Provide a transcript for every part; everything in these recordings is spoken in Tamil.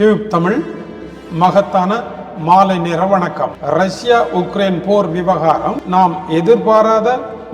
டியூப் தமிழ் மகத்தான மாலை நேர வணக்கம். ரஷ்யா உக்ரைன் போர் விவகாரம் நாம் எதிர்பாராத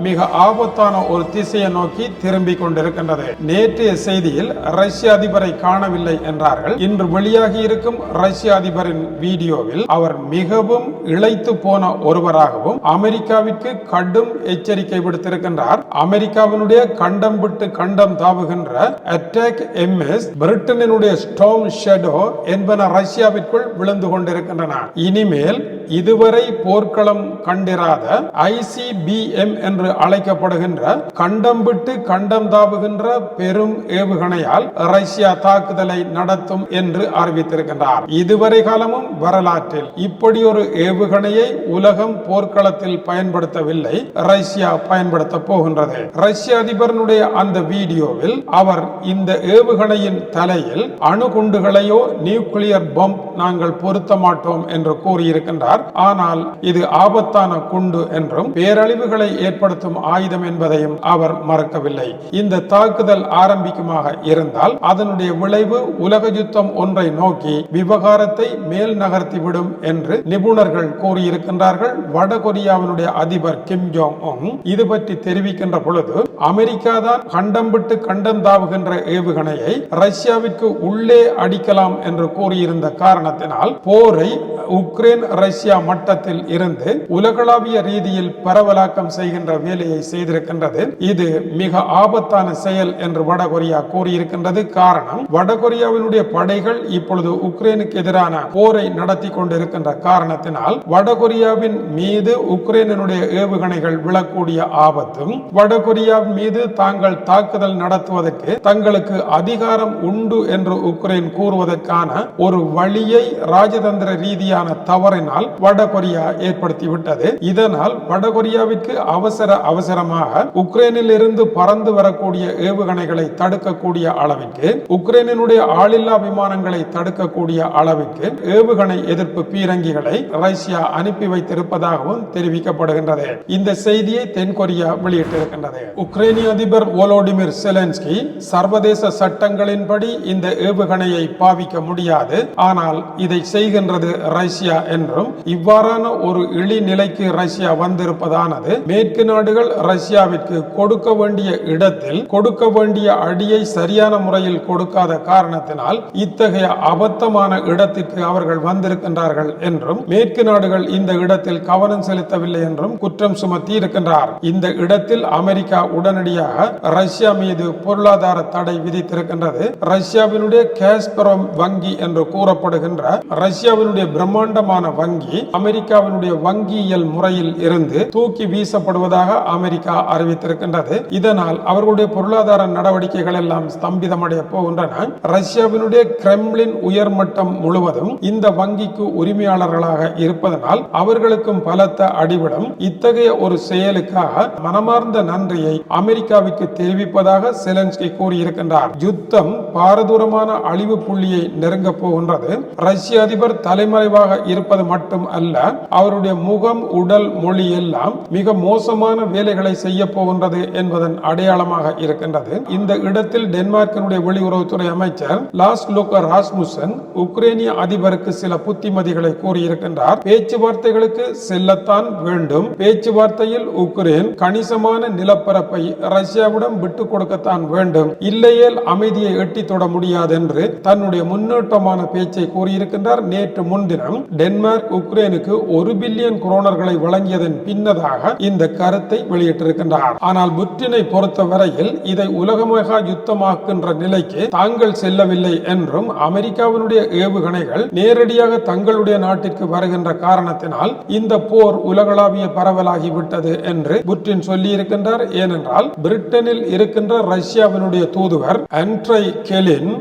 மிக ஆபத்தான ஒரு திசையை நோக்கி திரும்பி கொண்டிருக்கின்றது. நேற்றைய செய்தியில் ரஷ்ய அதிபரை காணவில்லை என்றார்கள். இன்று வெளியாகி இருக்கும் ரஷ்ய அதிபரின் வீடியோவில் அவர் மிகவும் இழைத்து போன ஒருவராகவும் அமெரிக்காவிற்கு கடும் எச்சரிக்கை விடுத்திருக்கின்றார். அமெரிக்காவினுடைய கண்டம் விட்டு கண்டம் தாவுகின்ற அட்டாக் எம்எஸ் பிரிட்டனினுடைய ஸ்டோம் ஷெடோ என்பன ரஷ்யாவிற்குள் விழுந்து கொண்டிருக்கின்றன. இனிமேல் இதுவரை போர்க்களம் கண்டிராத ஐசிபிஎம் என்று அழைக்கப்படுகின்ற கண்டம் விட்டு கண்டம் தாவுகின்ற பெரும் ஏவுகணையால் ரஷ்யா தாக்குதலை நடத்தும் என்று அறிவித்திருக்கின்றார். இதுவரை காலமும் வரலாற்றில் இப்படி ஒரு ஏவுகணையை உலகம் போர்க்களத்தில் பயன்படுத்தவில்லை ரஷ்யா பயன்படுத்த போகின்றது. ரஷ்ய அதிபரனுடைய அந்த வீடியோவில் அவர் இந்த ஏவுகணையின் தலையில் அணுகுண்டுகளையோ நியூக்ளியர் பம்ப் நாங்கள் பொருத்த மாட்டோம் என்று கூறியிருக்கின்றார். ஆனால் இது ஆபத்தான குண்டு என்றும் பேரழிவுகளை ஏற்படுத்த பயன்படுத்தும் ஆயுதம் என்பதையும் அவர் மறக்கவில்லை. இந்த தாக்குதல் ஆரம்பிக்குமாக இருந்தால் அதனுடைய விளைவு உலக யுத்தம் ஒன்றை நோக்கி விவகாரத்தை மேல் நகர்த்திவிடும் என்று நிபுணர்கள் கூறியிருக்கின்றார்கள். வடகொரியாவினுடைய அதிபர் கிம் ஜோங் உன் இது பற்றி தெரிவிக்கின்ற பொழுது அமெரிக்கா தான் கண்டம் விட்டு கண்டம் தாவுகின்ற ஏவுகணையை ரஷ்யாவிற்கு உள்ளே அடிக்கலாம் என்று கூறியிருந்த காரணத்தினால் போரை உக்ரைன் ரஷ்யா மட்டத்தில் இருந்து உலகளாவிய ரீதியில் பரவலாக்கம் செய்கின்ற வேலையை செய்திருக்கின்றது. இது மிக ஆபத்தான செயல் என்று வடகொரியா கூறியிருக்கின்றது. காரணம் வடகொரியாவினுடைய படைகள் இப்பொழுது உக்ரைனுக்கு எதிரான போரை நடத்தி கொண்டிருக்கின்ற காரணத்தினால் வடகொரியாவின் மீது உக்ரைனுடைய ஏவுகணைகள் விழக்கூடிய ஆபத்தும் வடகொரியாவின் மீது தாங்கள் தாக்குதல் நடத்துவதற்கு தங்களுக்கு அதிகாரம் உண்டு என்று உக்ரைன் கூறுவதற்கான ஒரு வழியை ராஜதந்திர ரீதியாக ரீதியான தவறினால் வடகொரியா ஏற்படுத்திவிட்டது. இதனால் வடகொரியாவிற்கு அவசர அவசரமாக உக்ரைனில் இருந்து பறந்து வரக்கூடிய ஏவுகணைகளை தடுக்கக்கூடிய அளவிற்கு உக்ரைனினுடைய ஆளில்லா விமானங்களை தடுக்கக்கூடிய அளவிற்கு ஏவுகணை எதிர்ப்பு பீரங்கிகளை ரஷ்யா அனுப்பி வைத்திருப்பதாகவும் தெரிவிக்கப்படுகின்றது. இந்த செய்தியை தென்கொரியா வெளியிட்டிருக்கின்றது. உக்ரைனிய அதிபர் ஓலோடிமிர் செலன்ஸ்கி சர்வதேச சட்டங்களின்படி இந்த ஏவுகணையை பாவிக்க முடியாது. ஆனால் இதை செய்கின்றது ரஷ்யா ரஷ்யா என்றும் இவ்வாறான ஒரு இழிநிலைக்கு ரஷ்யா வந்திருப்பதானது மேற்கு நாடுகள் ரஷ்யாவிற்கு கொடுக்க வேண்டிய இடத்தில் கொடுக்க வேண்டிய அடியை சரியான முறையில் கொடுக்காத காரணத்தினால் இத்தகைய அபத்தமான இடத்திற்கு அவர்கள் வந்திருக்கின்றார்கள் என்றும் மேற்கு நாடுகள் இந்த இடத்தில் கவனம் செலுத்தவில்லை என்றும் குற்றம் சுமத்தி இருக்கின்றார் இந்த இடத்தில் அமெரிக்கா உடனடியாக ரஷ்யா மீது பொருளாதார தடை விதித்திருக்கின்றது. ரஷ்யாவினுடைய கேஸ்பரம் வங்கி என்று கூறப்படுகின்ற ரஷ்யாவினுடைய பிரம்ம பிரம்மாண்டமான வங்கி அமெரிக்காவினுடைய வங்கியியல் முறையில் இருந்து தூக்கி வீசப்படுவதாக அமெரிக்கா அறிவித்திருக்கின்றது. இதனால் அவர்களுடைய பொருளாதார நடவடிக்கைகள் எல்லாம் ஸ்தம்பிதமடைய போகின்றன. ரஷ்யாவினுடைய கிரெம்லின் உயர்மட்டம் முழுவதும் இந்த வங்கிக்கு உரிமையாளர்களாக இருப்பதனால் அவர்களுக்கும் பலத்த அடிவிடம் இத்தகைய ஒரு செயலுக்காக மனமார்ந்த நன்றியை அமெரிக்காவிற்கு தெரிவிப்பதாக செலன்ஸ்கி கூறியிருக்கின்றார். யுத்தம் பாரதூரமான அழிவு புள்ளியை நெருங்க போகின்றது. ரஷ்ய அதிபர் தலைமறைவாக இருப்பது மட்டும் அல்ல அவருடைய முகம் உடல் மொழி எல்லாம் மிக மோசமான வேலைகளை செய்ய போகின்றது என்பதன் அடையாளமாக இருக்கின்றது. இந்த இடத்தில் டென்மார்க்கினுடைய வெளியுறவுத்துறை அமைச்சர் லாஸ் லோக்கர் ராஸ்முசன் உக்ரைனிய அதிபருக்கு சில புத்திமதிகளை கூறியிருக்கின்றார். பேச்சுவார்த்தைகளுக்கு செல்லத்தான் வேண்டும். பேச்சுவார்த்தையில் உக்ரைன் கணிசமான நிலப்பரப்பை ரஷ்யாவிடம் விட்டுக் கொடுக்கத்தான் வேண்டும். இல்லையேல் அமைதியை எட்டி தொட முடியாது என்று தன்னுடைய முன்னேற்றமான பேச்சை கூறியிருக்கின்றார். நேற்று முன்தினம் டென்மார்க் உக்ரைனுக்கு ஒரு பில்லியன் குரோனர்களை வழங்கியதன் பின்னதாக இந்த கருத்தை வெளியிட்டிருக்கின்றார். ஆனால் புட்டினை பொறுத்தவரையில் இதை உலகமகா யுத்தமாக்குகின்ற நிலைக்கு தாங்கள் செல்லவில்லை என்றும் அமெரிக்காவினுடைய ஏவுகணைகள் நேரடியாக தங்களுடைய நாட்டிற்கு வருகின்ற காரணத்தினால் இந்த போர் உலகளாவிய பரவலாகிவிட்டது என்று புட்டின் சொல்லியிருக்கின்றார். ஏனென்றால் பிரிட்டனில் இருக்கின்ற ரஷ்யாவினுடைய தூதுவர் அன்ட்ரை கெலின்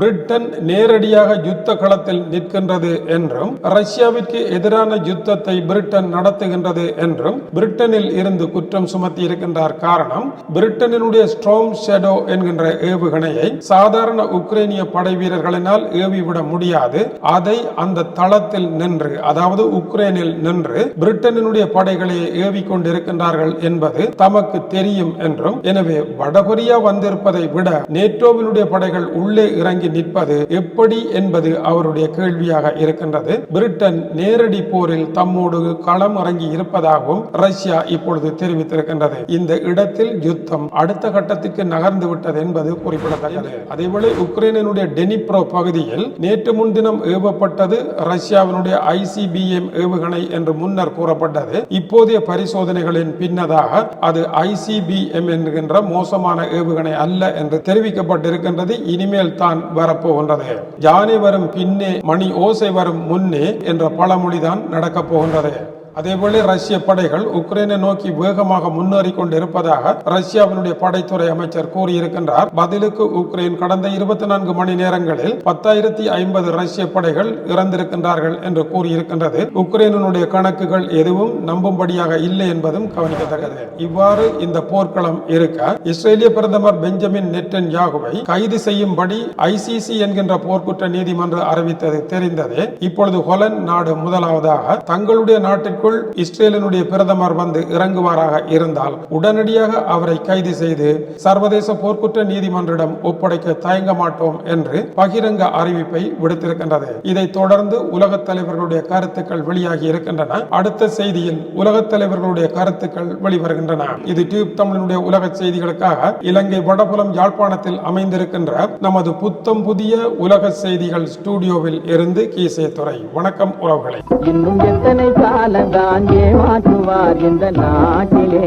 பிரிட்டன் நேரடியாக யுத்த களத்தில் நிற்கின்றது என்றும் ரஷ்யாவிற்கு எதிரான யுத்தத்தை பிரிட்டன் நடத்துகின்றது என்றும் பிரிட்டனில் இருந்து குற்றம் சுமத்தி இருக்கின்றார். காரணம் பிரிட்டனினுடைய ஸ்ட்ரோம் ஷெடோ என்கின்ற ஏவுகணையை சாதாரண உக்ரைனிய படை வீரர்களினால் ஏவிவிட முடியாது. அதை அந்த தளத்தில் நின்று அதாவது உக்ரைனில் நின்று பிரிட்டனினுடைய படைகளை ஏவி கொண்டிருக்கின்றார்கள் என்பது தமக்கு தெரியும் என்றும் எனவே வடகொரியா வந்திருப்பதை விட நேட்டோவினுடைய படைகள் உள்ளே இறங்கி நெருங்கி நிற்பது எப்படி என்பது அவருடைய கேள்வியாக இருக்கின்றது. பிரிட்டன் நேரடி போரில் தம்மோடு களம் இறங்கி இருப்பதாகவும் ரஷ்யா இப்பொழுது தெரிவித்திருக்கின்றது. இந்த இடத்தில் யுத்தம் அடுத்த கட்டத்திற்கு நகர்ந்து விட்டது என்பது குறிப்பிடத்தக்கது. அதேபோல உக்ரைனுடைய டெனிப்ரோ பகுதியில் நேற்று முன்தினம் ஏவப்பட்டது ரஷ்யாவினுடைய ஐசிபிஎம் ஏவுகணை என்று முன்னர் கூறப்பட்டது. இப்போதைய பரிசோதனைகளின் பின்னதாக அது ஐசிபிஎம் என்கின்ற மோசமான ஏவுகணை அல்ல என்று தெரிவிக்கப்பட்டிருக்கின்றது. இனிமேல் தான் வரப்போகின்றது ஜானி வரும் பின்னே மணி ஓசை வரும் முன்னே என்ற பழமொழிதான் நடக்கப் போகின்றது. அதேபோல ரஷ்ய படைகள் உக்ரைனை நோக்கி வேகமாக முன்னேறி கொண்டிருப்பதாக ரஷ்யாவினுடைய படைத்துறை அமைச்சர் கூறியிருக்கின்றார். பதிலுக்கு உக்ரைன் கடந்த இருபத்தி நான்கு மணி நேரங்களில் பத்தாயிரத்தி ஐம்பது ரஷ்ய படைகள் இறந்திருக்கின்றார்கள் என்று கூறியிருக்கின்றது. உக்ரைனுடைய கணக்குகள் எதுவும் நம்பும்படியாக இல்லை என்பதும் கவனிக்கத்தக்கது. இவ்வாறு இந்த போர்க்களம் இருக்க இஸ்ரேலிய பிரதமர் பெஞ்சமின் நெட்டன் யாகுவை கைது செய்யும்படி ஐசிசி என்கின்ற போர்க்குற்ற நீதிமன்றம் அறிவித்தது தெரிந்ததே. இப்பொழுது ஹொலன் நாடு முதலாவதாக தங்களுடைய நாட்டிற்குள் இஸ்ரேலினுடைய பிரதமர் வந்து இறங்குவாராக இருந்தால் உடனடியாக அவரை கைது செய்து சர்வதேச போர்க்குற்ற நீதிமன்றிடம் ஒப்படைக்க தயங்க மாட்டோம் என்று பகிரங்க அறிவிப்பை விடுத்திருக்கின்றது. இதைத் தொடர்ந்து உலகத் தலைவர்களுடைய கருத்துக்கள் வெளியாகி இருக்கின்றன. அடுத்த செய்தியில் உலகத் தலைவர்களுடைய கருத்துக்கள் வெளிவருகின்றன. இது டியூப் தமிழனுடைய உலக செய்திகளுக்காக இலங்கை வடபுலம் யாழ்ப்பாணத்தில் அமைந்திருக்கின்ற நமது புத்தம் புதிய உலக செய்திகள் ஸ்டுடியோவில் இருந்து கீசே துறை வணக்கம் உறவுகளை. இன்னும் எத்தனை காலங்கள் தான் ஏமாற்றுவார் இந்த நாட்டிலே.